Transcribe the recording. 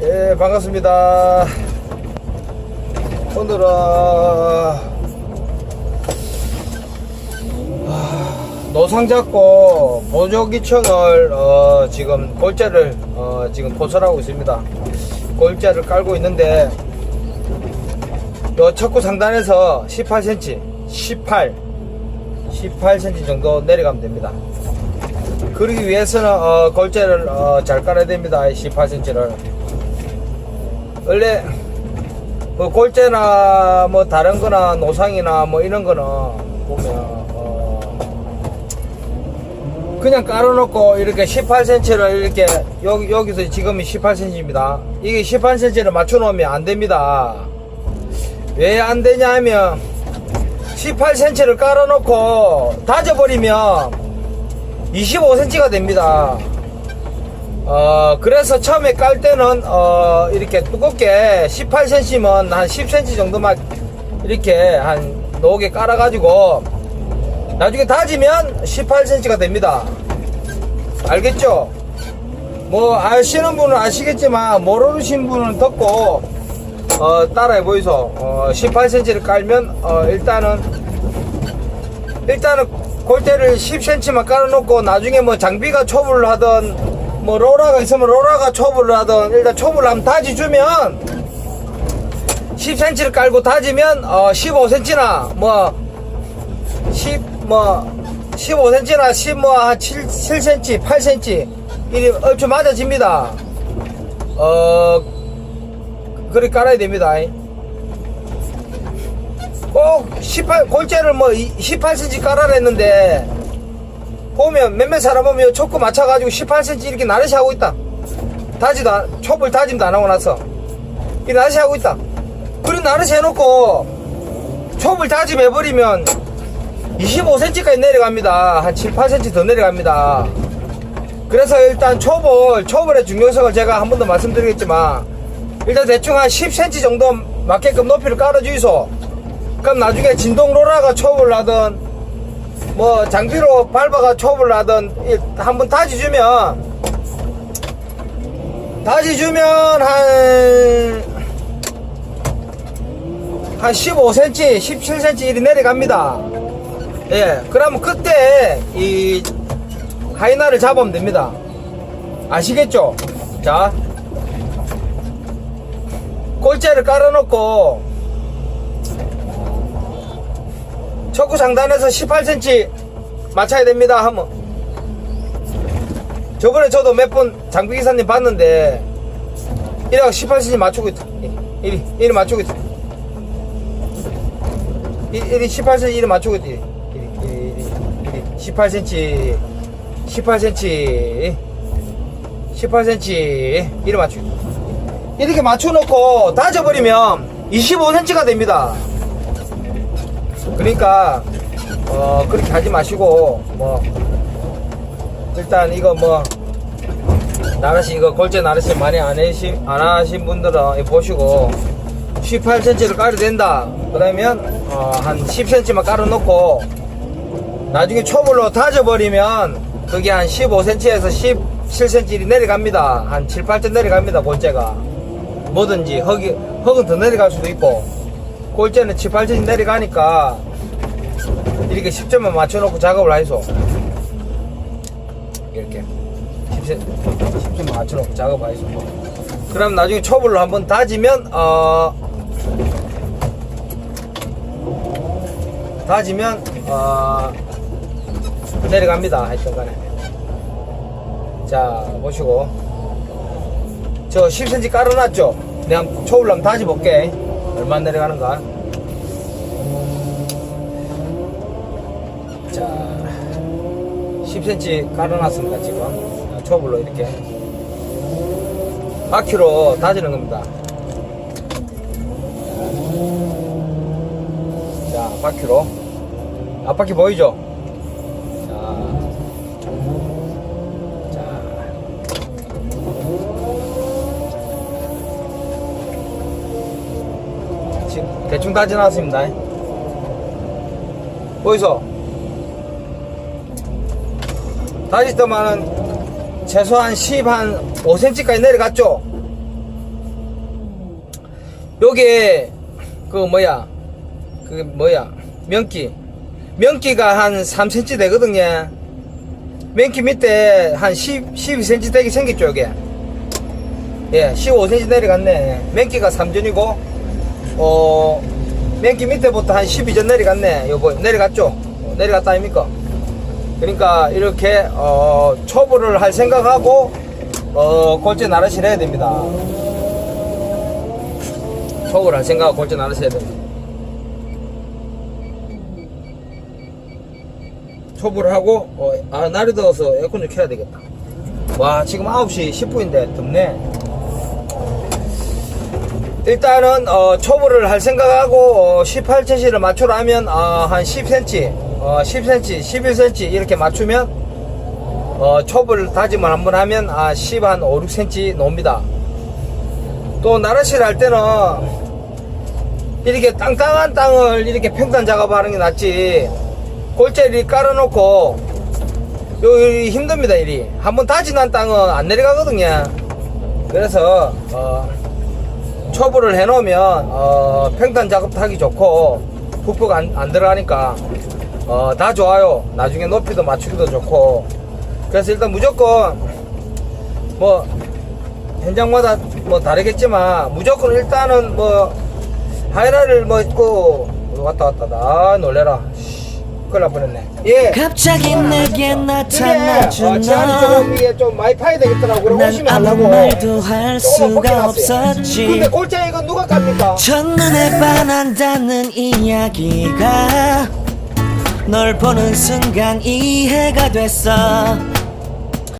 예, 반갑습니다. 오늘은 아, 노상 잡고 보조기층을 어, 지금 골재를 어, 지금 포설하고 있습니다. 골재를 깔고 있는데 요 척구 상단에서 18cm, 18, 18cm 정도 내려가면 됩니다. 그러기 위해서는 어, 골재를 어, 잘 깔아야 됩니다. 18cm를. 원래 뭐 골재나 뭐 다른 거나 노상이나 뭐 이런 거는 보면 어, 그냥 깔아놓고 이렇게 18cm를 이렇게 여기, 여기서 지금이 18cm입니다. 이게 18cm를 맞춰놓으면 안 됩니다. 왜 안 되냐 하면 18cm를 깔아놓고 다져버리면 25cm가 됩니다. 어, 그래서 처음에 깔 때는, 어, 이렇게 두껍게 18cm면 한 10cm 정도만 이렇게 한 노게 깔아가지고 나중에 다지면 18cm가 됩니다. 알겠죠? 뭐, 아시는 분은 아시겠지만, 모르신 분은 듣고, 어, 따라해 보이소. 어, 18cm를 깔면, 어, 일단은, 일단은 골대를 10cm만 깔아놓고 나중에 뭐 장비가 초벌을 하던 뭐 로라가 있으면 로라가 초벌을 하던 일단 초벌을 한번 다지주면 10cm를 깔고 다지면 어 15cm나 뭐 10, 뭐 15cm나 10, 뭐한 7, 7cm, 8cm 이리 얼추 맞아집니다. 어 그렇게 깔아야 됩니다. 꼭 18, 골재를 뭐 18cm 깔아냈는데 보면 몇몇 사람 보면 초코 맞춰가지고 18cm 이렇게 나르시 하고 있다. 다지도 안, 촉을 다짐도 안 하고 나서 이 나르시 하고 있다. 그리고 나르시 해놓고 촉을 다짐해버리면 25cm까지 내려갑니다. 한 7, 8cm 더 내려갑니다. 그래서 일단 초벌, 초벌의 중요성을 제가 한 번 더 말씀드리겠지만 일단 대충 한 10cm 정도 맞게끔 높이를 깔아주이소. 그럼 나중에 진동 로라가 초벌 하든 뭐 장비로 밟아가 초벌 하든 한번 다지주면 다지주면 한, 한 15cm, 17cm 이리 내려갑니다. 예, 그러면 그때 이 하이나를 잡으면 됩니다. 아시겠죠? 자, 골재를 깔아놓고 척구 상단에서 18cm 맞춰야 됩니다 하면 저번에 저도 몇 번 장비기사님 봤는데 이래가 18cm 맞추고 있다. 이리 이리 맞추고 있다. 이- 이리 18cm 이리 맞추고 있다. 이리 이리, 이리 18cm 18cm 18cm 이리 맞추고 있다. 이렇게 맞춰놓고 다져버리면 25cm가 됩니다 그러니까 어 그렇게 하지 마시고 뭐 일단 이거 뭐 나르시 이거 골재 나르시 많이 안 하신 안 하신 분들은 보시고 18cm를 깔아야 된다. 그러면 어, 한 10cm만 깔아 놓고 나중에 초벌로 다져버리면 그게 한 15cm에서 17cm 내려갑니다. 한 7, 8점 내려갑니다 골재가. 뭐든지 흙이 흙은 더 내려갈 수도 있고 7, 8cm 내려가니까 이렇게 10점만 맞춰놓고 작업을 하이소. 이렇게 10점, 10점 맞춰놓고 작업을 하이소. 그럼 나중에 초벌로 한번 다지면 어 다지면 어 내려갑니다. 하여튼 간에. 자 보시고. 저 10cm 깔아놨죠? 내가 초벌로 한번 다지볼게 얼마 내려가는가? 자 10cm 깔아놨습니다 지금. 초벌로 이렇게. 바퀴로 다지는 겁니다. 자 바퀴로. 앞바퀴 보이죠 자, 자. 지금 대충 다지놨습니다. 보이소? 다시 더만은 최소한 10 한 5cm까지 내려갔죠? 요게 그 뭐야? 그 뭐야? 면기. 면기가 한 3cm 되거든요. 면기 밑에 한 10, 12cm 되게 생겼죠 요게? 예 15cm 내려갔네. 면기가 3전이고 어 면기 밑에부터 한 12전 내려갔네. 요거 내려갔죠? 어, 내려갔다 아닙니까? 그러니까 이렇게 어 초보를 할 생각하고 어 골재 나르실 해야 됩니다. 초보를 할 생각하고 골재 나르셔야 됩니다. 초보를 하고 어, 아 날이 더워서 에어컨 좀 켜야 되겠다. 와 지금 9시 10분인데 덥네 일단은 어, 초보를 할 생각하고 어, 18cm를 맞추라면 어, 한 10cm 어, 10cm 11cm 이렇게 맞추면 어, 초보를 다짐을 한번 하면 아, 10 한 5, 6cm 나옵니다. 또 나르실 할 때는 이렇게 땅땅한 땅을 이렇게 평단 작업하는 게 낫지. 골재를 깔아놓고 요, 요 힘듭니다 이리 한번 다지난 땅은 안 내려가거든요. 그래서 어, 초보를 해놓으면 어, 평단 작업도 하기 좋고 푹푹 안, 안 들어가니까 어, 다 좋아요. 나중에 높이도 맞추기도 좋고. 그래서 일단 무조건 뭐 현장마다 뭐 다르겠지만 무조건 일단은 뭐 하이라를 뭐 있고 왔다 왔다 나 놀래라. 씨, 큰일 날 뻔했네. 예. 갑자기 내게 이게 나타나준 어, 제한이 조금 너. 이게 좀 많이 파야 되겠더라고. 난 오시면 아무 하려고. 말도 할 조금만 수가 벗겨놨어요. 근데 없었지. 골재 이거 누가 깝니까? 첫눈에 반한다는 이야기가 널 보는 순간 이해가 됐어